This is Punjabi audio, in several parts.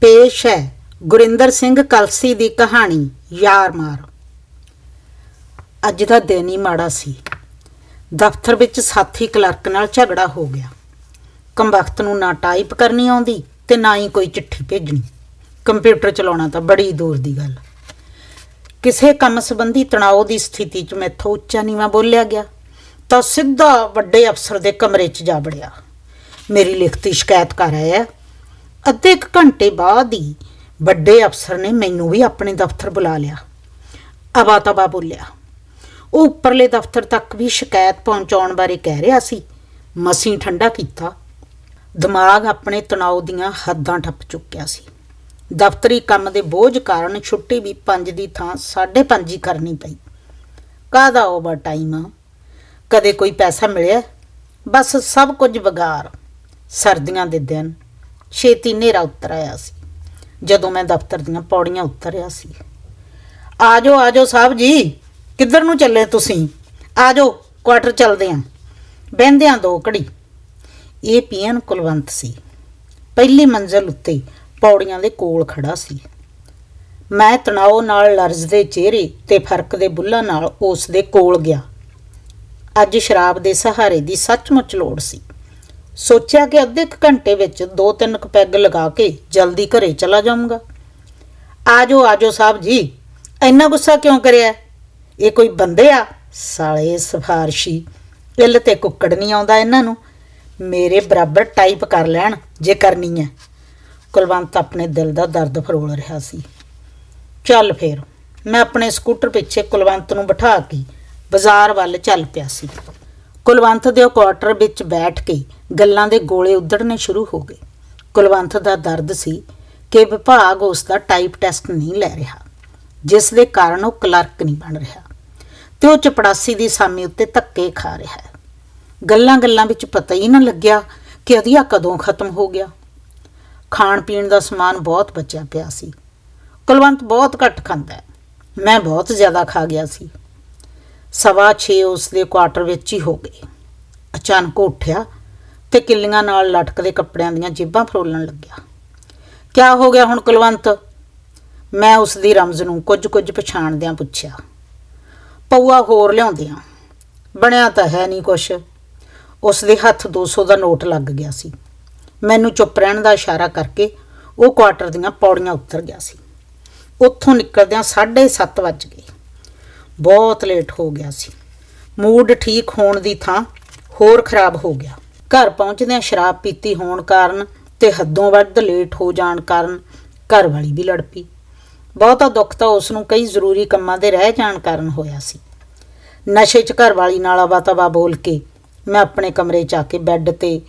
ਪੇਸ਼ ਹੈ ਗੁਰਿੰਦਰ ਸਿੰਘ ਕਲਸੀ ਦੀ ਕਹਾਣੀ, ਯਾਰ ਮਾਰ। ਅੱਜ ਦਾ ਦਿਨ ਹੀ ਮਾੜਾ ਸੀ। ਦਫ਼ਤਰ ਵਿੱਚ ਸਾਥੀ ਕਲਰਕ ਨਾਲ ਝਗੜਾ ਹੋ ਗਿਆ। ਕੰਬਖਤ ਨੂੰ ਨਾ ਟਾਈਪ ਕਰਨੀ ਆਉਂਦੀ ਤੇ ਨਾ ਹੀ ਕੋਈ ਚਿੱਠੀ ਭੇਜਣੀ। ਕੰਪਿਊਟਰ ਚਲਾਉਣਾ ਤਾਂ ਬੜੀ ਦੂਰ ਦੀ ਗੱਲ। ਕਿਸੇ ਕੰਮ ਸੰਬੰਧੀ ਤਣਾਅ ਦੀ ਸਥਿਤੀ 'ਚ ਮੈਥੋਂ ਉੱਚਾ ਨੀਵਾਂ ਬੋਲਿਆ ਗਿਆ, ਤਾਂ ਸਿੱਧਾ ਵੱਡੇ ਅਫਸਰ ਦੇ ਕਮਰੇ 'ਚ ਜਾ ਵੜਿਆ। ਮੇਰੀ ਲਿਖਤੀ ਸ਼ਿਕਾਇਤ ਕਰ ਆਇਆ ਅੱਧੇ ਕੁ ਘੰਟੇ ਬਾਅਦ ਹੀ ਵੱਡੇ ਅਫਸਰ ਨੇ ਮੈਨੂੰ ਵੀ ਆਪਣੇ ਦਫ਼ਤਰ ਬੁਲਾ ਲਿਆ। ਅਬਾ ਤਬਾ ਬੋਲਿਆ, ਉਹ ਉੱਪਰਲੇ ਦਫ਼ਤਰ ਤੱਕ ਵੀ ਸ਼ਿਕਾਇਤ ਪਹੁੰਚਾਉਣ ਬਾਰੇ ਕਹਿ ਰਿਹਾ ਸੀ। ਮਸੀਂ ਠੰਡਾ ਕੀਤਾ। ਦਿਮਾਗ ਆਪਣੇ ਤਣਾਅ ਦੀਆਂ ਹੱਦਾਂ ਠੱਪ ਚੁੱਕਿਆ ਸੀ। ਦਫ਼ਤਰੀ ਕੰਮ ਦੇ ਬੋਝ ਕਾਰਨ ਛੁੱਟੀ ਵੀ 5 ਦੀ ਥਾਂ 5:30 ਹੀ ਕਰਨੀ ਪਈ। ਕਾਹਦਾ ਓਵਰ ਟਾਈਮ? ਕਦੇ ਕੋਈ ਪੈਸਾ ਮਿਲਿਆ? ਬਸ ਸਭ ਕੁਝ ਵਗਾਰ ਸਰਦੀਆਂ ਦੇ ਦਿਨ। ਛੇਤੀ ਹਨੇਰਾ ਉੱਤਰ ਆਇਆ ਸੀ, ਜਦੋਂ ਮੈਂ ਦਫ਼ਤਰ ਦੀਆਂ ਪੌੜੀਆਂ ਉਤਰਿਆ ਸੀ। ਆਜੋ ਆਜੋ ਸਾਹਿਬ ਜੀ, ਕਿੱਧਰ ਨੂੰ ਚੱਲੇ ਤੁਸੀਂ? ਆਜੋ, ਕੁਆਟਰ ਚੱਲਦੇ ਆਂ, ਬਹਿੰਦੇ ਦੋ ਘੜੀ। ਇਹ ਪੀਐਨ ਕੁਲਵੰਤ ਸੀ। ਪਹਿਲੀ ਮੰਜ਼ਲ ਉੱਤੇ ਪੌੜੀਆਂ ਦੇ ਕੋਲ ਖੜਾ ਸੀ। ਮੈਂ ਤਣਾਓ ਨਾਲ ਲਰਜ਼ਦੇ ਚਿਹਰੇ ਤੇ ਫ਼ਰਕ ਦੇ ਬੁੱਲਾਂ ਨਾਲ ਉਸ ਦੇ ਕੋਲ ਗਿਆ। ਅੱਜ ਸ਼ਰਾਬ ਦੇ ਸਹਾਰੇ ਦੀ ਸੱਚਮੁੱਚ ਲੋੜ ਸੀ। ਸੋਚਿਆ ਕਿ ਅੱਧੇ ਕੁ ਘੰਟੇ ਵਿੱਚ ਦੋ ਤਿੰਨ ਕੁ ਪੈਗ ਲਗਾ ਕੇ ਜਲਦੀ ਘਰੇ ਚਲਾ ਜਾਊਂਗਾ। ਆਜੋ ਆਜੋ ਸਾਹਿਬ ਜੀ, ਇੰਨਾ ਗੁੱਸਾ ਕਿਉਂ ਕਰਿਆ? ਇਹ ਕੋਈ ਬੰਦੇ ਆ? ਸਾਲੇ ਸਫਾਰਸ਼ੀ। ਇੱਲ ਤੇ ਕੁੱਕੜ ਨਹੀਂ ਆਉਂਦਾ ਇਹਨਾਂ ਨੂੰ। ਮੇਰੇ ਬਰਾਬਰ ਟਾਈਪ ਕਰ ਲੈਣ, ਜੇ ਕਰਨੀ ਹੈ। ਕੁਲਵੰਤ ਆਪਣੇ ਦਿਲ ਦਾ ਦਰਦ ਫਰੋਲ ਰਿਹਾ ਸੀ। ਚੱਲ ਫੇਰ, ਮੈਂ ਆਪਣੇ ਸਕੂਟਰ ਪਿੱਛੇ ਕੁਲਵੰਤ ਨੂੰ ਬਿਠਾ ਕੇ ਬਾਜ਼ਾਰ ਵੱਲ ਚੱਲ ਪਿਆ ਸੀ। ਕੁਲਵੰਤ ਦੇ ਕੁਆਟਰ ਵਿੱਚ ਬੈਠ ਕੇ ਗੱਲਾਂ ਦੇ ਗੋਲੇ ਉਧੜਨੇ ਸ਼ੁਰੂ ਹੋ ਗਏ। ਕੁਲਵੰਤ ਦਾ ਦਰਦ ਸੀ ਕਿ ਵਿਭਾਗ ਉਸ ਦਾ ਟਾਈਪ ਟੈਸਟ ਨਹੀਂ ਲੈ ਰਿਹਾ, ਜਿਸ ਦੇ ਕਾਰਨ ਉਹ ਕਲਰਕ ਨਹੀਂ ਬਣ ਰਿਹਾ ਤੇ ਉਹ ਚਪੜਾਸੀ ਦੀ ਸਾਮੀ ਉੱਤੇ ਧੱਕੇ ਖਾ ਰਿਹਾ ਹੈ। ਗੱਲਾਂ-ਗੱਲਾਂ ਵਿੱਚ ਪਤਾ ਹੀ ਨਾ ਲੱਗਿਆ ਕਿ ਅਧਿਆ ਕਦੋਂ ਖਤਮ ਹੋ ਗਿਆ। ਖਾਣ ਪੀਣ ਦਾ ਸਮਾਨ ਬਹੁਤ ਬਚਿਆ ਪਿਆ ਸੀ। ਕੁਲਵੰਤ ਬਹੁਤ ਘੱਟ ਖਾਂਦਾ ਹੈ। ਮੈਂ ਬਹੁਤ ਜ਼ਿਆਦਾ ਖਾ ਗਿਆ ਸੀ। ਸਵਾ 6 ਉਸ ਦੇ ਕੁਆਟਰ ਵਿੱਚ ਹੀ ਹੋ ਗਏ। ਅਚਾਨਕ ਉੱਠਿਆ ਤੇ ਕਿੱਲੀਆਂ ਨਾਲ ਲਟਕਦੇ ਕੱਪੜਿਆਂ ਦੀਆਂ ਜੇਬਾਂ ਫਰੋਲਣ ਲੱਗਿਆ। ਕਿਆ ਹੋ ਗਿਆ ਹੁਣ ਕੁਲਵੰਤ? ਮੈਂ ਉਸ ਦੀ ਰਮਜ਼ ਨੂੰ ਕੁਝ ਕੁਝ ਪਛਾਣਦਿਆਂ ਪੁੱਛਿਆ। ਪਊਆ ਹੋਰ ਲਿਆਉਂਦਿਆਂ? ਬਣਿਆ ਤਾਂ ਹੈ ਨਹੀਂ ਕੁਛ। ਉਸ ਦੇ ਹੱਥ 200 ਦਾ ਨੋਟ ਲੱਗ ਗਿਆ ਸੀ। ਮੈਨੂੰ ਚੁੱਪ ਰਹਿਣ ਦਾ ਇਸ਼ਾਰਾ ਕਰਕੇ ਉਹ ਕੁਆਟਰ ਦੀਆਂ ਪੌੜੀਆਂ ਉਤਰ ਗਿਆ ਸੀ। ਉੱਥੋਂ ਨਿਕਲਦਿਆਂ 7:30 ਵੱਜ ਗਏ। ਬਹੁਤ ਲੇਟ ਹੋ ਗਿਆ ਸੀ। ਮੂਡ ਠੀਕ ਹੋਣ ਦੀ ਥਾਂ ਹੋਰ ਖਰਾਬ ਹੋ ਗਿਆ। ਘਰ ਪਹੁੰਚਦਿਆਂ ਸ਼ਰਾਬ ਪੀਤੀ ਹੋਣ ਕਾਰਨ ਤੇ ਹੱਦੋਂ ਵੱਧ ਲੇਟ ਹੋ ਜਾਣ ਕਾਰਨ ਘਰ ਵਾਲੀ ਵੀ ਲੜ ਪਈ। ਬਹੁਤਾ ਦੁੱਖ ਤਾਂ ਉਸ ਨੂੰ ਕਈ ਜ਼ਰੂਰੀ ਕੰਮਾਂ ਦੇ ਰਹਿ ਜਾਣ ਕਾਰਨ ਹੋਇਆ ਸੀ। ਨਸ਼ੇ 'ਚ ਘਰ ਵਾਲੀ ਨਾਲ ਆਵਾ ਬੋਲ ਕੇ ਮੈਂ ਆਪਣੇ ਕਮਰੇ 'ਚ ਆ ਕੇ ਬੈੱਡ ਤੇ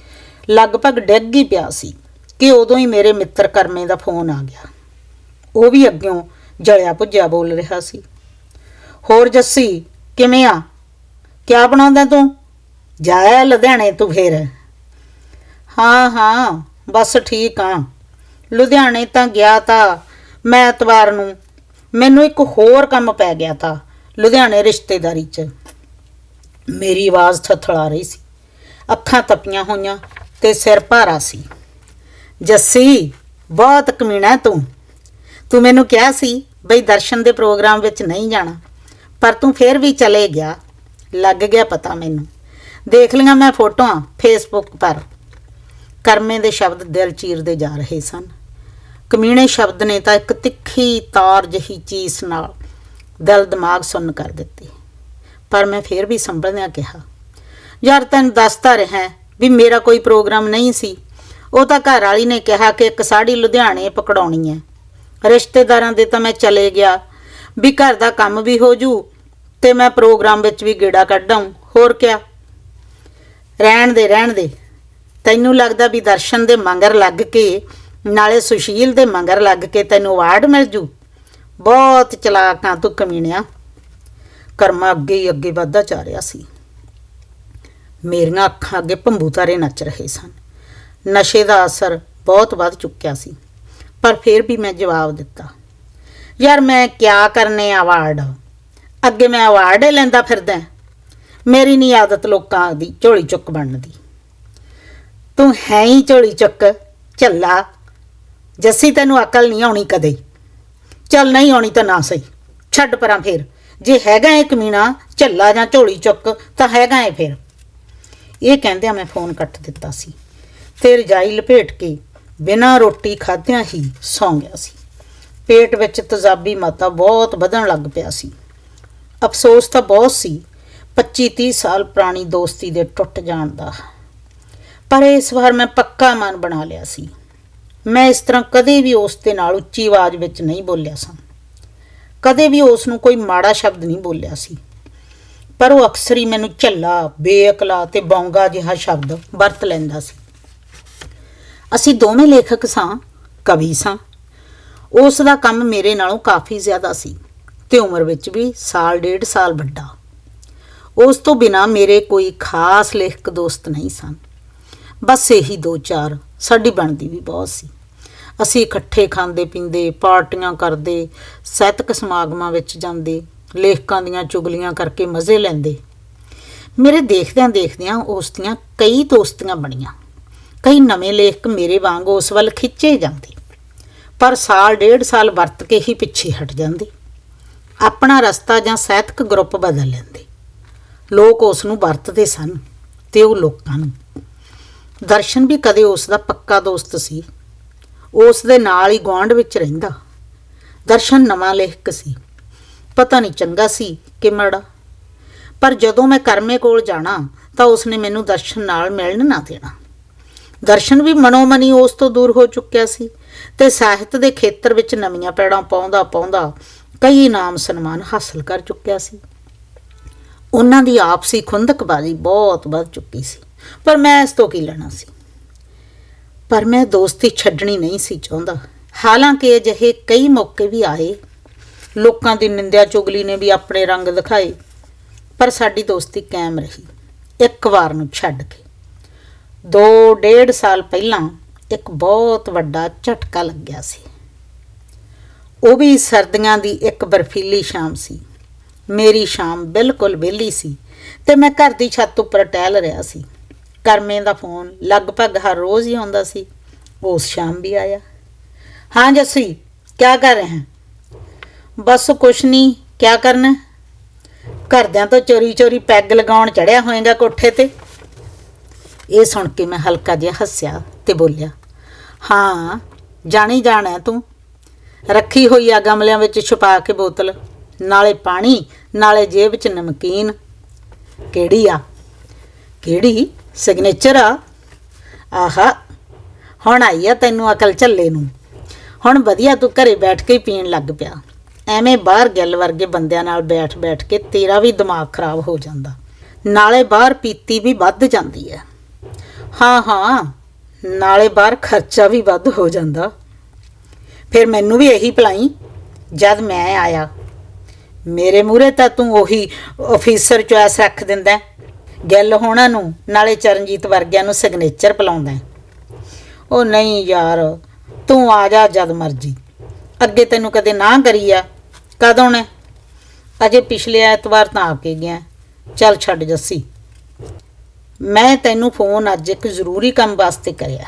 ਲਗਭਗ ਡਿੱਗ ਹੀ ਪਿਆ ਸੀ ਕਿ ਉਦੋਂ ਹੀ ਮੇਰੇ ਮਿੱਤਰ ਕਰਮੇ ਦਾ ਫੋਨ ਆ ਗਿਆ। ਉਹ ਵੀ ਅੱਗਿਓਂ ਜਲਿਆ ਭੁੱਜਿਆ ਬੋਲ ਰਿਹਾ ਸੀ। ਹੋਰ ਜੱਸੀ, ਕਿਵੇਂ ਆ? ਕਿਆ ਬਣਾਉਂਦਾ ਤੂੰ? ਜਾਇਆ ਲੁਧਿਆਣੇ ਤੂੰ ਫੇਰ। ਹਾਂ ਹਾਂ, ਬਸ ਠੀਕ ਆ। ਲੁਧਿਆਣੇ ਤਾਂ ਗਿਆ ਤਾਂ ਮੈਂ ਐਤਵਾਰ ਨੂੰ। ਮੈਨੂੰ ਇੱਕ ਹੋਰ ਕੰਮ ਪੈ ਗਿਆ ਤਾਂ, ਲੁਧਿਆਣੇ ਰਿਸ਼ਤੇਦਾਰੀ 'ਚ। ਮੇਰੀ ਆਵਾਜ਼ ਥਥਲਾ ਰਹੀ ਸੀ। ਅੱਖਾਂ ਤਪੀਆਂ ਹੋਈਆਂ ਤੇ ਸਿਰ ਭਾਰਾ ਸੀ। ਜੱਸੀ, ਬਹੁਤ ਕਮੀਣਾ ਤੂੰ। ਤੂੰ ਮੈਨੂੰ ਕਿਹਾ ਸੀ ਬਈ ਦਰਸ਼ਨ ਦੇ ਪ੍ਰੋਗਰਾਮ ਵਿੱਚ ਨਹੀਂ ਜਾਣਾ। ਪਰ ਤੂੰ ਫੇਰ ਵੀ ਚਲੇ ਗਿਆ। ਲੱਗ ਗਿਆ ਪਤਾ ਮੈਨੂੰ। ਦੇਖ ਲਈਆਂ ਮੈਂ ਫੋਟੋਆਂ ਫੇਸਬੁੱਕ ਪਰ। ਕਰਮੇ ਦੇ ਸ਼ਬਦ ਦਿਲ ਚੀਰਦੇ ਜਾ ਰਹੇ ਸਨ। ਕਮੀਣੇ ਸ਼ਬਦ ਨੇ ਤਾਂ ਇੱਕ ਤਿੱਖੀ ਤਾਰ ਜਹੀ ਚੀਸ ਨਾਲ ਦਿਲ ਦਿਮਾਗ ਸੁੰਨ ਕਰ ਦਿੱਤੀ। ਪਰ ਮੈਂ ਫੇਰ ਵੀ ਸੰਭਲਦਿਆਂ ਕਿਹਾ, ਯਾਰ ਤੈਨੂੰ ਦੱਸਦਾ ਰਿਹਾ ਵੀ ਮੇਰਾ ਕੋਈ ਪ੍ਰੋਗਰਾਮ ਨਹੀਂ ਸੀ। ਉਹ ਤਾਂ ਘਰ ਵਾਲੀ ਨੇ ਕਿਹਾ ਕਿ ਇੱਕ ਸਾੜੀ ਲੁਧਿਆਣੇ ਪਕੜਾਉਣੀ ਹੈ। ਰਿਸ਼ਤੇਦਾਰਾਂ ਦੇ ਤਾਂ ਮੈਂ ਚਲੇ ਗਿਆ। ਵੀ ਘਰ ਦਾ ਕੰਮ ਵੀ ਹੋ ਜੂ ਤੇ ਮੈਂ ਪ੍ਰੋਗਰਾਮ ਵਿੱਚ ਵੀ ਗੇੜਾ ਕੱਢਾਂ ਹੋਰ ਕਿਆ? ਰਹਿਣ ਦੇ ਰਹਿਣ ਦੇ। ਤੈਨੂੰ ਲੱਗਦਾ ਵੀ ਦਰਸ਼ਨ ਦੇ ਮੰਗਰ ਲੱਗ ਕੇ, ਨਾਲੇ ਸੁਸ਼ੀਲ ਦੇ ਮੰਗਰ ਲੱਗ ਕੇ ਤੈਨੂੰ ਅਵਾਰਡ ਮਿਲ ਜੂ? ਬਹੁਤ ਚਲਾਕਾਂ ਤੂੰ ਕਮੀਣਿਆ ਕਰਮਾ ਅੱਗੇ ਹੀ ਅੱਗੇ ਵੱਧਦਾ ਜਾ ਰਿਹਾ ਸੀ। ਮੇਰੀਆਂ ਅੱਖਾਂ ਅੱਗੇ ਭੰਬੂਤਾਰੇ ਨੱਚ ਰਹੇ ਸਨ। ਨਸ਼ੇ ਦਾ ਅਸਰ ਬਹੁਤ ਵੱਧ ਚੁੱਕਿਆ ਸੀ। ਪਰ ਫਿਰ ਵੀ ਮੈਂ ਜਵਾਬ ਦਿੱਤਾ। ਯਾਰ ਮੈਂ ਕਿਆ ਕਰਨੇ ਆ ਅਵਾਰਡ ਅੱਗੇ ਮੈਂ ਅਵਾਰਡ ਹੀ ਲੈਂਦਾ ਫਿਰਦਾ ਮੇਰੀ ਨਹੀਂ ਆਦਤ ਲੋਕਾਂ ਦੀ ਝੋਲੀ ਚੁੱਕ ਬਣਨ ਦੀ। ਤੂੰ ਹੈ ਹੀ ਝੋਲੀ ਚੁੱਕ, ਝੱਲਾ। ਜੱਸੀ ਤੈਨੂੰ ਅਕਲ ਨਹੀਂ ਆਉਣੀ ਕਦੇ। ਚੱਲ ਨਹੀਂ ਆਉਣੀ ਤਾਂ ਨਾ ਸਹੀ। ਛੱਡ ਪਰਾਂ ਫੇਰ। ਜੇ ਹੈਗਾ ਏ ਕਮੀਣਾ ਝੱਲਾ ਜਾਂ ਝੋਲੀ ਚੁੱਕ, ਤਾਂ ਹੈਗਾ ਏ ਫੇਰ। ਇਹ ਕਹਿੰਦਿਆਂ ਮੈਂ ਫੋਨ ਕੱਟ ਦਿੱਤਾ ਸੀ। ਤੇ ਰਜਾਈ ਲਪੇਟ ਕੇ ਬਿਨਾਂ ਰੋਟੀ ਖਾਧਿਆਂ ਹੀ ਸੌਂ ਗਿਆ ਸੀ। ਪੇਟ ਵਿੱਚ ਤਜ਼ਾਬੀ ਮਾਤਾ ਬਹੁਤ ਵਧਣ ਲੱਗ ਪਿਆ ਸੀ। ਅਫਸੋਸ ਤਾਂ ਬਹੁਤ ਸੀ 25 30 ਸਾਲ ਪੁਰਾਣੀ ਦੋਸਤੀ ਦੇ ਟੁੱਟ ਜਾਣ ਦਾ। ਪਰ ਇਸ ਵਾਰ ਮੈਂ ਪੱਕਾ ਮਨ ਬਣਾ ਲਿਆ ਸੀ। ਮੈਂ ਇਸ ਤਰ੍ਹਾਂ ਕਦੇ ਵੀ ਉਸ ਦੇ ਨਾਲ ਉੱਚੀ ਆਵਾਜ਼ ਵਿੱਚ ਨਹੀਂ ਬੋਲਿਆ ਸਾਂ। ਕਦੇ ਵੀ ਉਸ ਨੂੰ ਕੋਈ ਮਾੜਾ ਸ਼ਬਦ ਨਹੀਂ ਬੋਲਿਆ ਸੀ। ਪਰ ਉਹ ਅਕਸਰ ਹੀ ਮੈਨੂੰ ਝੱਲਾ, ਬੇਅਕਲਾ ਤੇ ਬੌਂਗਾ ਜਿਹਾ ਸ਼ਬਦ ਵਰਤ ਲੈਂਦਾ ਸੀ। ਅਸੀਂ ਦੋਵੇਂ ਲੇਖਕ ਸਾਂ, ਕਵੀ ਸਾਂ। ਉਸ ਦਾ ਕੰਮ ਮੇਰੇ ਨਾਲੋਂ ਕਾਫੀ ਜ਼ਿਆਦਾ ਸੀ। ਤੇ ਉਮਰ ਵਿੱਚ ਵੀ ਸਾਲ ਡੇਢ ਸਾਲ ਵੱਡਾ। ਉਸ ਤੋਂ ਬਿਨਾ ਮੇਰੇ ਕੋਈ ਖਾਸ ਲੇਖਕ ਦੋਸਤ ਨਹੀਂ ਸਨ। ਬਸ ਇਹੀ ਦੋ ਚਾਰ, ਸਾਡੀ ਬਣਦੀ ਵੀ ਬਹੁਤ ਸੀ। ਅਸੀਂ ਇਕੱਠੇ ਖਾਂਦੇ ਪੀਂਦੇ, ਪਾਰਟੀਆਂ ਕਰਦੇ, ਸਾਹਿਤਕ ਸਮਾਗਮਾਂ ਵਿੱਚ ਜਾਂਦੇ, ਲੇਖਕਾਂ ਦੀਆਂ ਚੁਗਲੀਆਂ ਕਰਕੇ ਮਜ਼ੇ ਲੈਂਦੇ। ਮੇਰੇ ਦੇਖਦਿਆਂ ਦੇਖਦਿਆਂ ਉਸ ਦੀਆਂ ਕਈ ਦੋਸਤੀਆਂ ਬਣੀਆਂ। ਕਈ ਨਵੇਂ ਲੇਖਕ ਮੇਰੇ ਵਾਂਗ ਉਸ ਵੱਲ ਖਿੱਚੇ ਜਾਂਦੇ। ਪਰ ਸਾਲ ਡੇਢ ਸਾਲ ਵਰਤ ਕੇ ਹੀ ਪਿੱਛੇ ਹਟ ਜਾਂਦੇ। ਆਪਣਾ ਰਸਤਾ ਜਾਂ ਸਾਹਿਤਕ ਗਰੁੱਪ ਬਦਲ ਲੈਂਦੇ। ਲੋਕ ਉਸ ਨੂੰ ਵਰਤਦੇ ਸਨ ਤੇ ਉਹ ਲੋਕਾਂ ਨੂੰ। ਦਰਸ਼ਨ ਵੀ ਕਦੇ ਉਸ ਦਾ ਪੱਕਾ ਦੋਸਤ ਸੀ। ਉਸ ਦੇ ਨਾਲ ਹੀ ਗੁਆਂਢ ਵਿੱਚ ਰਹਿੰਦਾ। ਦਰਸ਼ਨ ਨਵਾਂ ਲੇਖਕ ਸੀ। ਪਤਾ ਨਹੀਂ ਚੰਗਾ ਸੀ ਕਿ ਮਾੜਾ। ਪਰ ਜਦੋਂ ਮੈਂ ਕਰਮੇ ਕੋਲ ਜਾਣਾ, ਤਾਂ ਉਸਨੇ ਮੈਨੂੰ ਦਰਸ਼ਨ ਨਾਲ ਮਿਲਣ ਨਾ ਦੇਣਾ। ਦਰਸ਼ਨ ਵੀ ਮਨੋਮਨੀ ਉਸ ਤੋਂ ਦੂਰ ਹੋ ਚੁੱਕਿਆ ਸੀ ਤੇ ਸਾਹਿਤ ਦੇ ਖੇਤਰ ਵਿੱਚ ਨਵੀਆਂ ਪੈੜਾਂ ਪਾਉਂਦਾ ਪਾਉਂਦਾ ਕਈ ਨਾਮ ਸਨਮਾਨ ਹਾਸਲ ਕਰ ਚੁੱਕਿਆ ਸੀ। ਉਹਨਾਂ ਦੀ ਆਪਸੀ ਖੁੰਦਕਬਾਜ਼ੀ ਬਹੁਤ ਵੱਧ ਚੁੱਕੀ ਸੀ, ਪਰ ਮੈਂ ਇਸ ਤੋਂ ਕੀ ਲੈਣਾ ਸੀ? ਪਰ ਮੈਂ ਦੋਸਤੀ ਛੱਡਣੀ ਨਹੀਂ ਸੀ ਚਾਹੁੰਦਾ। ਹਾਲਾਂਕਿ ਅਜਿਹੇ ਕਈ ਮੌਕੇ ਵੀ ਆਏ। ਲੋਕਾਂ ਦੀ ਨਿੰਦਿਆ ਚੁਗਲੀ ਨੇ ਵੀ ਆਪਣੇ ਰੰਗ ਦਿਖਾਏ, ਪਰ ਸਾਡੀ ਦੋਸਤੀ ਕਾਇਮ ਰਹੀ, ਇੱਕ ਵਾਰ ਨੂੰ ਛੱਡ ਕੇ। ਦੋ ਡੇਢ ਸਾਲ ਪਹਿਲਾਂ ਇੱਕ ਬਹੁਤ ਵੱਡਾ ਝਟਕਾ ਲੱਗਿਆ ਸੀ। ਉਹ ਵੀ ਸਰਦੀਆਂ ਦੀ ਇੱਕ ਬਰਫੀਲੀ ਸ਼ਾਮ ਸੀ। ਮੇਰੀ ਸ਼ਾਮ ਬਿਲਕੁਲ ਵਿਹਲੀ ਸੀ ਤੇ ਮੈਂ ਘਰ ਦੀ ਛੱਤ ਉੱਪਰ ਟਹਿਲ ਰਿਹਾ ਸੀ। ਕਰਮੇ ਦਾ ਫੋਨ ਲਗਭਗ ਹਰ ਰੋਜ਼ ਹੀ ਆਉਂਦਾ ਸੀ। ਉਸ ਸ਼ਾਮ ਵੀ ਆਇਆ। ਹਾਂ ਜੱਸੀ ਕੀ ਕਰ ਰਹੇ ਹੈ? ਬਸ ਕੁਛ ਨਹੀਂ ਕੀ ਕਰਨਾ? ਘਰਦਿਆਂ ਤੋਂ ਚੋਰੀ ਚੋਰੀ ਪੈਗ ਲਗਾਉਣ ਚੜਿਆ ਹੋਏਗਾ ਕੋਠੇ ਤੇ। ਇਹ ਸੁਣ ਕੇ ਮੈਂ ਹਲਕਾ ਜਿਹਾ ਹੱਸਿਆ ਤੇ ਬੋਲਿਆ, ਹਾਂ ਜਾਣੀ ਜਾਣਾ ਤੂੰ। ਰੱਖੀ ਹੋਈ ਆ ਗਮਲਿਆਂ ਵਿੱਚ ਛੁਪਾ ਕੇ ਬੋਤਲ, ਨਾਲੇ ਪਾਣੀ, ਨਾਲੇ ਜੇਬ 'ਚ ਨਮਕੀਨ। ਕਿਹੜੀ ਆ? ਕਿਹੜੀ? ਸਿਗਨੇਚਰ ਆ? ਆਹਾ, ਹੁਣ ਆਈ ਆ ਤੈਨੂੰ ਅਕਲ ਝੱਲੇ ਨੂੰ। ਹੁਣ ਵਧੀਆ ਤੂੰ ਘਰੇ ਬੈਠ ਕੇ ਹੀ ਪੀਣ ਲੱਗ ਪਿਆ। ਐਵੇਂ ਬਾਹਰ ਗੱਲ ਵਰਗੇ ਬੰਦਿਆਂ ਨਾਲ ਬੈਠ ਬੈਠ ਕੇ ਤੇਰਾ ਵੀ ਦਿਮਾਗ ਖਰਾਬ ਹੋ ਜਾਂਦਾ। ਨਾਲੇ ਬਾਹਰ ਪੀਤੀ ਵੀ ਵੱਧ ਜਾਂਦੀ ਹੈ ਹਾਂ ਹਾਂ, ਨਾਲੇ ਬਾਹਰ ਖਰਚਾ ਵੀ ਵੱਧ ਹੋ ਜਾਂਦਾ। ਫਿਰ ਮੈਨੂੰ ਵੀ ਇਹੀ ਭਲਾਈ ਜਦ ਮੈਂ ਆਇਆ। ਮੇਰੇ ਮੂਹਰੇ ਤਾਂ ਤੂੰ ਉਹੀ ਅਫੀਸਰ ਚੁਆਇਸ ਰੱਖ ਦਿੰਦਾ ਹੈ। ਗੱਲ ਹੋਣਾ ਨੂੰ, ਨਾਲੇ ਚਰਨਜੀਤ ਵਰਗਿਆਂ ਨੂੰ ਸਿਗਨੇਚਰ ਪਿਲਾਉਂਦਾ ਉਹ ਨਹੀਂ ਯਾਰ, ਤੂੰ ਆ ਜਾ ਜਦ ਮਰਜ਼ੀ। ਅੱਗੇ ਤੈਨੂੰ ਕਦੇ ਨਾ ਕਰੀ ਆ। ਕਦੋਂ ਨੇ? ਅਜੇ ਪਿਛਲੇ ਐਤਵਾਰ ਤਾਂ ਆ ਕੇ ਗਿਆ। ਚੱਲ ਛੱਡ ਜੱਸੀ। ਮੈਂ ਤੈਨੂੰ ਫੋਨ ਅੱਜ ਇੱਕ ਜ਼ਰੂਰੀ ਕੰਮ ਵਾਸਤੇ ਕਰਿਆ।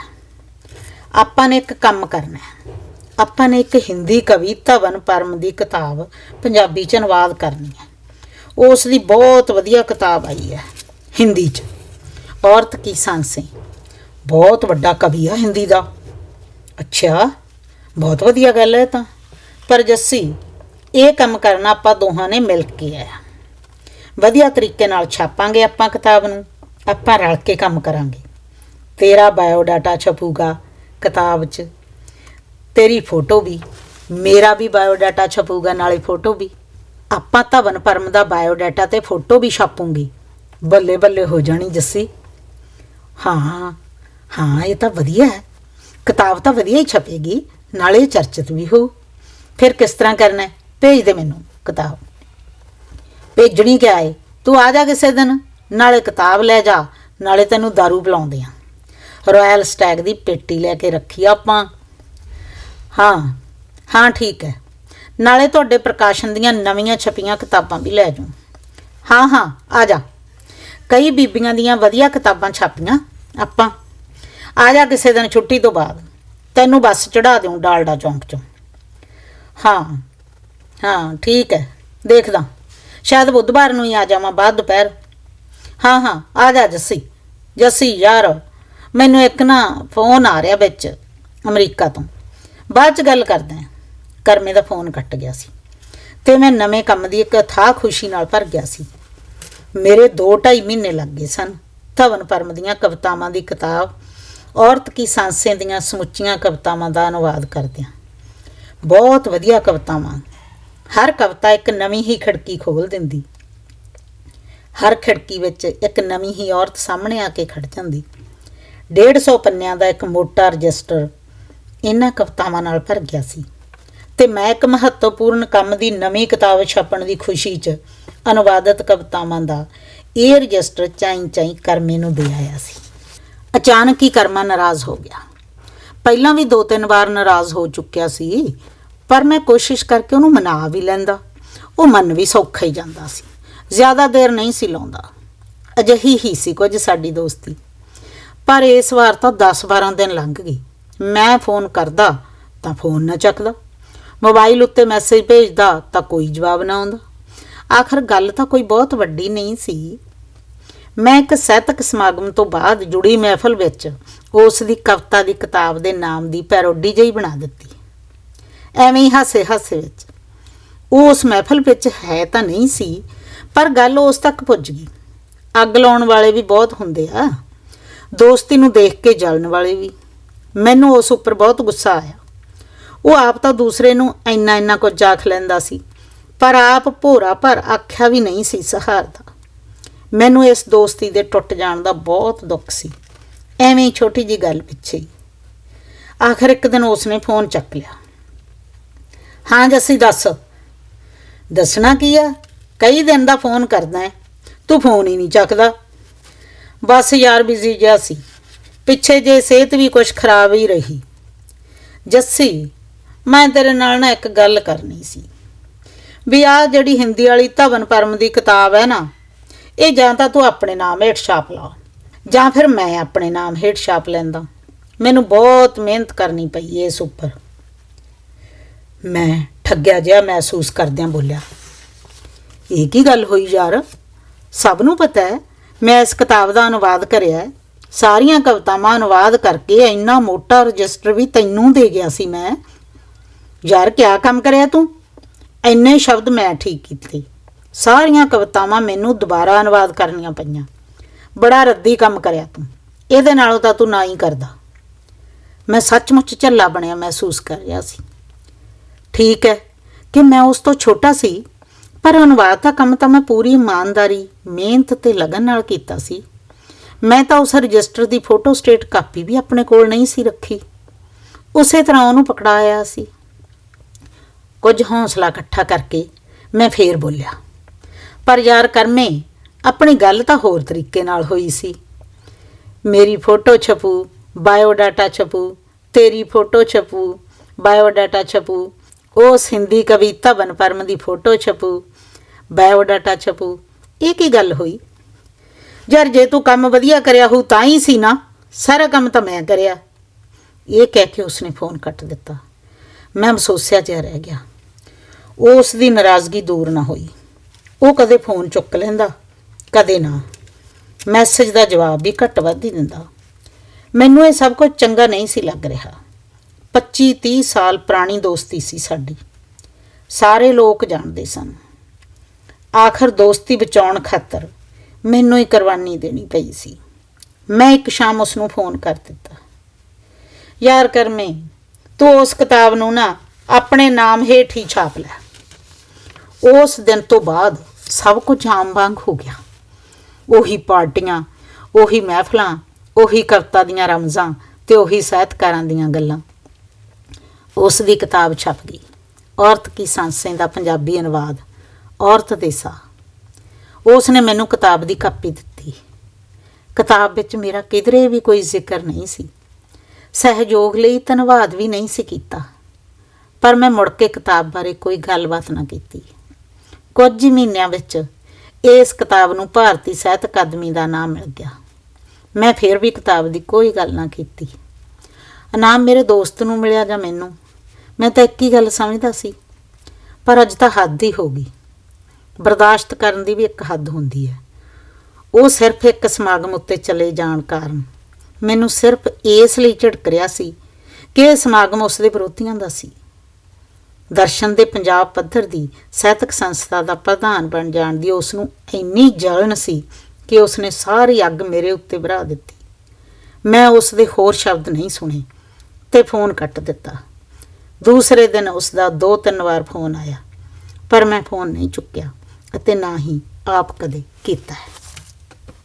ਆਪਾਂ ਨੇ ਇੱਕ ਕੰਮ ਕਰਨਾ ਹੈ। ਆਪਾਂ ਨੇ ਇੱਕ ਹਿੰਦੀ ਕਵੀ ਧਵਨ ਪਰਮ ਦੀ ਕਿਤਾਬ ਪੰਜਾਬੀ ਚ ਅਨੁਵਾਦ ਕਰਨੀ ਹੈ। ਉਸ ਦੀ ਬਹੁਤ ਵਧੀਆ ਕਿਤਾਬ ਆਈ ਹੈ, ਹਿੰਦੀ ਚ। ਔਰਤ ਕੀ ਸਾਂਸੇ। ਬਹੁਤ ਵੱਡਾ ਕਵੀ ਆ ਹਿੰਦੀ ਦਾ। ਅੱਛਾ, ਬਹੁਤ ਵਧੀਆ ਗੱਲ ਹੈ ਤਾਂ। ਪਰ ਜੱਸੀ, ਇਹ ਕੰਮ ਕਰਨਾ ਆਪਾਂ ਦੋਹਾਂ ਨੇ ਮਿਲ ਕੇ ਆਇਆ। ਵਧੀਆ ਤਰੀਕੇ ਨਾਲ ਛਾਪਾਂਗੇ ਆਪਾਂ ਕਿਤਾਬ ਨੂੰ। ਆਪਾਂ ਰਲ ਕੇ ਕੰਮ ਕਰਾਂਗੇ। ਤੇਰਾ ਬਾਇਓਡਾਟਾ ਛਪੂਗਾ ਕਿਤਾਬ 'ਚ। ਤੇਰੀ ਫੋਟੋ ਵੀ, ਮੇਰਾ ਵੀ ਬਾਇਓਡਾਟਾ ਛਪੂਗਾ, ਨਾਲੇ ਫੋਟੋ ਵੀ। ਆਪਾਂ ਧਵਨ ਪਰਮ ਦਾ ਬਾਇਓਡਾਟਾ ਤੇ ਫੋਟੋ ਵੀ ਛਾਪੂਗੀ। ਬੱਲੇ ਬੱਲੇ ਹੋ ਜਾਣੀ ਜੱਸੀ। ਹਾਂ ਹਾਂ, ਇਹ ਤਾਂ ਵਧੀਆ ਹੈ। ਕਿਤਾਬ ਤਾਂ ਵਧੀਆ ਹੀ ਛਪੇਗੀ, ਨਾਲੇ ਚਰਚਿਤ ਵੀ ਹੋ। ਫਿਰ ਕਿਸ ਤਰ੍ਹਾਂ ਕਰਨਾ ਭੇਜ ਦੇ ਮੈਨੂੰ ਕਿਤਾਬ। ਭੇਜਣੀ ਕਿ ਏ? ਤੂੰ ਆ ਜਾ ਕਿਸੇ ਦਿਨ, ਨਾਲੇ ਕਿਤਾਬ ਲੈ ਜਾ, ਨਾਲੇ ਤੈਨੂੰ दारू ਪਿਲਾਉਂਦੇ ਆ। ਰਾਇਲ ਸਟੈਗ ਦੀ ਪੇਟੀ ਲੈ ਕੇ ਰੱਖੀ ਆਪਾਂ। ਹਾਂ ਹਾਂ, ਠੀਕ ਹੈ। ਨਾਲੇ ਤੁਹਾਡੇ ਪ੍ਰਕਾਸ਼ਨ ਦੀਆਂ ਨਵੀਆਂ ਛਪੀਆਂ ਕਿਤਾਬਾਂ ਵੀ ਲੈ ਜਾਉ ਹਾਂ ਹਾਂ, ਆ ਜਾ। ਕਈ ਬੀਬੀਆਂ ਦੀਆਂ ਵਧੀਆ ਕਿਤਾਬਾਂ ਛਾਪੀਆਂ ਆਪਾਂ। ਆ ਜਾ ਕਿਸੇ ਦਿਨ ਛੁੱਟੀ ਤੋਂ ਬਾਅਦ। ਤੈਨੂੰ ਬੱਸ ਚੜਾ ਦਿਉ ਡਾਲਡਾ ਚੌਂਕ ਚੋਂ। ਹਾਂ ਹਾਂ, ਠੀਕ ਹੈ, ਦੇਖਦਾ। ਸ਼ਾਇਦ ਬੁੱਧਵਾਰ ਨੂੰ ਹੀ ਆ ਜਾਵਾਂ ਬਾਅਦ ਦੁਪਹਿਰ। ਹਾਂ ਹਾਂ, ਆ ਜਾ ਜੱਸੀ। ਜੱਸੀ, ਯਾਰ, ਮੈਨੂੰ ਇੱਕ ਨਾ ਫੋਨ ਆ ਰਿਹਾ ਵਿੱਚ, ਅਮਰੀਕਾ ਤੋਂ। ਬਾਅਦ ਚ ਗੱਲ ਕਰਦੇ ਹਾਂ। ਕਰਮੇ ਦਾ ਫੋਨ ਕੱਟ ਗਿਆ ਸੀ ਤੇ ਮੈਂ ਨਵੇਂ ਕੰਮ ਦੀ ਇੱਕ ਥਾਹ ਖੁਸ਼ੀ ਨਾਲ ਭਰ ਗਿਆ ਸੀ। ਮੇਰੇ 2.5 ਮਹੀਨੇ ਲੱਗ ਗਏ ਸਨ। ਧਵਨ ਪਰਮ ਦੀਆਂ ਕਵਿਤਾਵਾਂ ਦੀ ਕਿਤਾਬ, ਔਰਤ ਕੀ ਸਾਂਸੇ ਦੀਆਂ ਸਮੁੱਚੀਆਂ ਕਵਿਤਾਵਾਂ ਦਾ ਅਨੁਵਾਦ ਕਰਦਿਆਂ। ਬਹੁਤ ਵਧੀਆ ਕਵਿਤਾਵਾਂ। ਹਰ ਕਵਿਤਾ ਇੱਕ ਨਵੀਂ ਹੀ ਖਿੜਕੀ ਖੋਲ ਦਿੰਦੀ। ਹਰ ਖਿੜਕੀ ਵਿੱਚ ਇੱਕ ਨਵੀਂ ਹੀ ਔਰਤ ਸਾਹਮਣੇ ਆ ਕੇ ਖੜ ਜਾਂਦੀ। 150 ਪੰਨਿਆਂ ਦਾ ਇੱਕ ਮੋਟਾ ਰਜਿਸਟਰ ਇਹਨਾਂ ਕਵਿਤਾਵਾਂ ਨਾਲ ਭਰ ਗਿਆ ਸੀ। ਤੇ ਮੈਂ ਇੱਕ ਮਹੱਤਵਪੂਰਨ ਕੰਮ ਦੀ ਨਵੀਂ ਕਿਤਾਬ ਛਾਪਣ ਦੀ ਖੁਸ਼ੀ 'ਚ ਅਨੁਵਾਦਿਤ ਕਵਿਤਾਵਾਂ ਦਾ ਇਹ ਰਜਿਸਟਰ ਚਾਈ ਚਾਈ ਕਰਮੇ ਨੂੰ ਦੇ ਆਇਆ ਸੀ। ਅਚਾਨਕ ਹੀ ਕਰਮਾ ਨਾਰਾਜ਼ ਹੋ ਗਿਆ। ਪਹਿਲਾਂ ਵੀ ਦੋ ਤਿੰਨ ਵਾਰ ਨਾਰਾਜ਼ ਹੋ ਚੁੱਕਿਆ ਸੀ, ਪਰ ਮੈਂ ਕੋਸ਼ਿਸ਼ ਕਰਕੇ ਉਹਨੂੰ ਮਨਾ ਵੀ ਲੈਂਦਾ। ਉਹ ਮਨ ਵੀ ਸੌਖਾ ਹੀ ਜਾਂਦਾ ਸੀ। ਜ਼ਿਆਦਾ ਦੇਰ ਨਹੀਂ ਸੀ ਲਾਉਂਦਾ। ਅਜਿਹੀ ਹੀ ਸੀ ਕੁਝ ਸਾਡੀ ਦੋਸਤੀ। ਪਰ ਇਸ ਵਾਰ ਤਾਂ 10-12 ਦਿਨ ਲੰਘ ਗਏ। ਮੈਂ ਫੋਨ ਕਰਦਾ ਤਾਂ ਫੋਨ ਨਾ ਚੱਕਦਾ ਮੋਬਾਈਲ ਉੱਤੇ ਮੈਸੇਜ ਭੇਜਦਾ ਤਾਂ ਕੋਈ ਜਵਾਬ ਨਾ ਆਉਂਦਾ। ਆਖਰ ਗੱਲ ਤਾਂ ਕੋਈ ਬਹੁਤ ਵੱਡੀ ਨਹੀਂ ਸੀ। ਮੈਂ ਇੱਕ ਸਾਹਿਤਕ ਸਮਾਗਮ ਤੋਂ ਬਾਅਦ ਜੁੜੀ ਮਹਿਫਲ ਵਿੱਚ ਉਸ ਦੀ ਕਵਿਤਾ ਦੀ ਕਿਤਾਬ ਦੇ ਨਾਮ ਦੀ ਪੈਰੋਡੀ ਜਿਹੀ ਬਣਾ ਦਿੱਤੀ। ਐਵੇਂ ਹੀ ਹਾਸੇ ਹਾਸੇ ਵਿੱਚ। ਉਹ ਉਸ ਮਹਿਫਲ ਵਿੱਚ ਹੈ ਤਾਂ ਨਹੀਂ ਸੀ, ਪਰ ਗੱਲ ਉਸ ਤੱਕ ਪੁੱਜ ਗਈ। ਅੱਗ ਲਾਉਣ ਵਾਲੇ ਵੀ ਬਹੁਤ ਹੁੰਦੇ ਆ। ਦੋਸਤੀ ਨੂੰ ਦੇਖ ਕੇ ਜਲਣ ਵਾਲੇ ਵੀ। ਮੈਨੂੰ ਉਸ ਉੱਪਰ ਬਹੁਤ ਗੁੱਸਾ ਆਇਆ। ਉਹ ਆਪ ਤਾਂ ਦੂਸਰੇ ਨੂੰ ਇੰਨਾ ਇੰਨਾ ਕੁਝ ਆਖ ਲੈਂਦਾ ਸੀ, ਪਰ ਆਪ ਭੋਰਾ ਭਰ ਆਖਿਆ ਵੀ ਨਹੀਂ ਸੀ ਸਹਾਰਦਾ। ਮੈਨੂੰ ਇਸ ਦੋਸਤੀ ਦੇ ਟੁੱਟ ਜਾਣ ਦਾ ਬਹੁਤ ਦੁੱਖ ਸੀ। ਐਵੇਂ ਹੀ ਛੋਟੀ ਜੀ ਗੱਲ ਪਿੱਛੇ ਆਖਰ ਇੱਕ ਦਿਨ ਉਸਨੇ ਫੋਨ ਚੱਕ ਲਿਆ। ਹਾਂ ਜੱਸੀ, ਦੱਸ। ਦੱਸਣਾ ਕੀ ਆ? ਕਈ ਦਿਨ ਦਾ ਫੋਨ ਕਰਦਾ ਤੂੰ ਫੋਨ ਹੀ ਨਹੀਂ ਚੱਕਦਾ। ਬਸ ਯਾਰ ਬਿਜ਼ੀ ਜਿਹਾ ਸੀ। ਪਿੱਛੇ ਜੇ ਸਿਹਤ ਵੀ ਕੁਝ ਖਰਾਬ ਹੀ ਰਹੀ। ਜੱਸੀ, ਮੈਂ ਤੇਰੇ ਨਾਲ ਨਾ ਇੱਕ ਗੱਲ ਕਰਨੀ ਸੀ। ਵੀ ਆ ਜਿਹੜੀ ਹਿੰਦੀ ਵਾਲੀ ਧਵਨ ਪਰਮ ਦੀ ਕਿਤਾਬ ਹੈ ਨਾ, ਇਹ ਜਾਂ ਤਾਂ ਤੂੰ ਆਪਣੇ ਨਾਮ ਹੇਠ ਛਾਪ ਲਾ, ਜਾਂ ਫਿਰ ਮੈਂ ਆਪਣੇ ਨਾਮ ਹੇਠ ਛਾਪ ਲੈਂਦਾ। ਮੈਨੂੰ ਬਹੁਤ ਮਿਹਨਤ ਕਰਨੀ ਪਈ ਇਸ ਉੱਪਰ। ਮੈਂ ਠੱਗਿਆ ਜਿਹਾ ਮਹਿਸੂਸ ਕਰਦਿਆਂ ਬੋਲਿਆ, ਇਹ ਕੀ ਗੱਲ ਹੋਈ ਯਾਰ? ਸਭ ਨੂੰ ਪਤਾ ਹੈ, ਮੈਂ ਇਸ ਕਿਤਾਬ ਦਾ ਅਨੁਵਾਦ ਕਰਿਆ ਸਾਰੀਆਂ ਕਵਿਤਾਵਾਂ ਅਨੁਵਾਦ ਕਰਕੇ ਇੰਨਾ ਮੋਟਾ ਰਜਿਸਟਰ ਵੀ ਤੈਨੂੰ ਦੇ ਗਿਆ ਸੀ ਮੈਂ। ਯਾਰ, ਕਿਆ ਕੰਮ ਕਰਿਆ ਤੂੰ? ਇੰਨੇ ਸ਼ਬਦ ਮੈਂ ਠੀਕ ਕੀਤੇ। ਸਾਰੀਆਂ ਕਵਿਤਾਵਾਂ ਮੈਨੂੰ ਦੁਬਾਰਾ ਅਨੁਵਾਦ ਕਰਨੀਆਂ ਪਈਆਂ। ਬੜਾ ਰੱਦੀ ਕੰਮ ਕਰਿਆ ਤੂੰ। ਇਹਦੇ ਨਾਲੋਂ ਤਾਂ ਤੂੰ ਨਾ ਹੀ ਕਰਦਾ। ਮੈਂ ਸੱਚਮੁੱਚ ਝੱਲਾ ਬਣਿਆ ਮਹਿਸੂਸ ਕਰ ਰਿਹਾ ਸੀ। ਠੀਕ ਹੈ ਕਿ ਮੈਂ ਉਸ ਤੋਂ ਛੋਟਾ ਸੀ, ਪਰ ਅਨੁਵਾਦ ਦਾ ਕੰਮ ਤਾਂ ਮੈਂ ਪੂਰੀ ਇਮਾਨਦਾਰੀ, ਮਿਹਨਤ ਤੇ ਲਗਨ ਨਾਲ ਕੀਤਾ ਸੀ। ਮੈਂ ਤਾਂ ਉਸ ਰਜਿਸਟਰ ਦੀ ਫੋਟੋ ਸਟੇਟ ਕਾਪੀ ਵੀ ਆਪਣੇ ਕੋਲ ਨਹੀਂ ਸੀ ਰੱਖੀ। ਉਸੇ ਤਰ੍ਹਾਂ ਉਹਨੂੰ ਪਕੜਾਇਆ ਸੀ। ਕੁਝ ਹੌਸਲਾ ਇਕੱਠਾ ਕਰਕੇ ਮੈਂ ਫੇਰ ਬੋਲਿਆ, ਪਰ ਯਾਰ ਕਰਮੇ, ਆਪਣੀ ਗੱਲ ਤਾਂ ਹੋਰ ਤਰੀਕੇ ਨਾਲ ਹੋਈ ਸੀ। ਮੇਰੀ ਫੋਟੋ ਛਪੂ, ਬਾਇਓਡਾਟਾ ਛਪੂ, ਤੇਰੀ ਫੋਟੋ ਛਪੂ, ਬਾਇਓਡਾਟਾ ਛਪੂ ਉਹ ਹਿੰਦੀ ਕਵਿਤਾ ਬਨ ਪਰਮ ਦੀ ਫੋਟੋ ਛਪੂ, ਬਾਇਓਡਾਟਾ ਛਪੂ। ਇਹ ਕੀ ਗੱਲ ਹੋਈ? ਯਾਰ ਜੇ ਤੂੰ ਕੰਮ ਵਧੀਆ ਕਰਿਆ ਹੋ ਤਾਂ ਹੀ ਸੀ ਨਾ। ਸਾਰਾ ਕੰਮ ਤਾਂ ਮੈਂ ਕਰਿਆ। ਇਹ ਕਹਿ ਕੇ ਉਸਨੇ ਫੋਨ ਕੱਟ ਦਿੱਤਾ। ਮੈਂ ਮਸੋਸਿਆ ਜਿਹਾ ਰਹਿ ਗਿਆ। ਉਸ ਦੀ ਨਾਰਾਜ਼ਗੀ ਦੂਰ ਨਾ ਹੋਈ। ਉਹ ਕਦੇ ਫੋਨ ਚੁੱਕ ਲੈਂਦਾ, ਕਦੇ ਨਾ। ਮੈਸੇਜ ਦਾ ਜਵਾਬ ਵੀ ਘੱਟ ਵੱਧ ਹੀ ਦਿੰਦਾ। ਮੈਨੂੰ ਇਹ ਸਭ ਕੁਝ ਚੰਗਾ ਨਹੀਂ ਸੀ ਲੱਗ ਰਿਹਾ। 25 30 ਸਾਲ ਪੁਰਾਣੀ ਦੋਸਤੀ ਸੀ ਸਾਡੀ। ਸਾਰੇ ਲੋਕ ਜਾਣਦੇ ਸਨ। ਆਖਰ ਦੋਸਤੀ ਬਚਾਉਣ ਖਾਤਰ ਮੈਨੂੰ ਹੀ ਕੁਰਬਾਨੀ ਦੇਣੀ ਪਈ ਸੀ। ਮੈਂ ਇੱਕ ਸ਼ਾਮ ਉਸ ਨੂੰ ਫੋਨ ਕਰ ਦਿੱਤਾ। ਯਾਰ ਕਰਮੇ, ਤੂੰ ਉਸ ਕਿਤਾਬ ਨੂੰ ਨਾ ਆਪਣੇ ਨਾਮ ਹੇਠ ਹੀ ਛਾਪ ਲੈ। ਉਸ ਦਿਨ ਤੋਂ ਬਾਅਦ ਸਭ ਕੁਝ ਆਮ ਵਾਂਗ ਹੋ ਗਿਆ। ਉਹੀ ਪਾਰਟੀਆਂ, ਉਹੀ ਮਹਿਫਲਾਂ, ਉਹੀ ਕਵਿਤਾ ਦੀਆਂ ਰਮਜ਼ਾਂ ਤੇ ਉਹੀ ਸਾਹਿਤਕਾਰਾਂ ਦੀਆਂ ਗੱਲਾਂ। ਉਸ ਦੀ ਕਿਤਾਬ ਛਪ ਗਈ। ਔਰਤ ਕੀ ਸਾਂਸੇ ਦਾ ਪੰਜਾਬੀ ਅਨੁਵਾਦ, ਔਰਤ ਦੇ ਸਾਹ। ਉਸ ਨੇ ਮੈਨੂੰ ਕਿਤਾਬ ਦੀ ਕਾਪੀ ਦਿੱਤੀ। ਕਿਤਾਬ ਵਿੱਚ ਮੇਰਾ ਕਿਧਰੇ ਵੀ ਕੋਈ ਜ਼ਿਕਰ ਨਹੀਂ ਸੀ। ਸਹਿਯੋਗ ਲਈ ਧੰਨਵਾਦ ਵੀ ਨਹੀਂ ਸੀ ਕੀਤਾ। ਪਰ ਮੈਂ ਮੁੜ ਕੇ ਕਿਤਾਬ ਬਾਰੇ ਕੋਈ ਗੱਲਬਾਤ ਨਾ ਕੀਤੀ। ਕੁਝ ਹੀ ਮਹੀਨਿਆਂ ਵਿੱਚ ਇਸ ਕਿਤਾਬ ਨੂੰ ਭਾਰਤੀ ਸਾਹਿਤ ਅਕਾਦਮੀ ਦਾ ਨਾਮ ਮਿਲ ਗਿਆ। ਮੈਂ ਫਿਰ ਵੀ ਕਿਤਾਬ ਦੀ ਕੋਈ ਗੱਲ ਨਾ ਕੀਤੀ। ਇਨਾਮ ਮੇਰੇ ਦੋਸਤ ਨੂੰ ਮਿਲਿਆ ਜਾਂ ਮੈਨੂੰ। ਮੈਂ ਤਾਂ ਇੱਕ ਹੀ ਗੱਲ ਸਮਝਦਾ ਸੀ। ਪਰ ਅੱਜ ਤਾਂ ਹੱਦ ਹੀ ਹੋ ਗਈ। ਬਰਦਾਸ਼ਤ ਕਰਨ ਦੀ ਵੀ ਇੱਕ ਹੱਦ ਹੁੰਦੀ ਹੈ। ਉਹ ਸਿਰਫ ਇੱਕ ਸਮਾਗਮ ਉੱਤੇ ਚਲੇ ਜਾਣ ਕਾਰਨ ਮੈਨੂੰ ਸਿਰਫ ਇਸ ਲਈ ਝਿੜਕ ਰਿਹਾ ਸੀ ਕਿ ਇਹ ਸਮਾਗਮ ਉਸ ਦੇ ਵਿਰੋਧੀਆਂ ਦਾ ਸੀ। ਦਰਸ਼ਨ ਦੇ ਪੰਜਾਬ ਪੱਧਰ ਦੀ ਸਾਹਿਤਕ ਸੰਸਥਾ ਦਾ ਪ੍ਰਧਾਨ ਬਣ ਜਾਣ ਦੀ ਉਸ ਨੂੰ ਇੰਨੀ ਜਲਨ ਸੀ ਕਿ ਉਸ ਨੇ ਸਾਰੀ ਅੱਗ ਮੇਰੇ ਉੱਤੇ ਭਰਾ ਦਿੱਤੀ। ਮੈਂ ਉਸ ਦੇ ਹੋਰ ਸ਼ਬਦ ਨਹੀਂ ਸੁਣੇ ਤੇ ਫੋਨ ਕੱਟ ਦਿੱਤਾ। ਦੂਸਰੇ ਦਿਨ ਉਸ ਦਾ ਦੋ ਤਿੰਨ ਵਾਰ ਫੋਨ ਆਇਆ, ਪਰ ਮੈਂ ਫੋਨ ਨਹੀਂ ਚੁੱਕਿਆ। ਅਤੇ ਨਾ ਹੀ ਆਪ ਕਦੇ ਕੀਤਾ ਹੈ।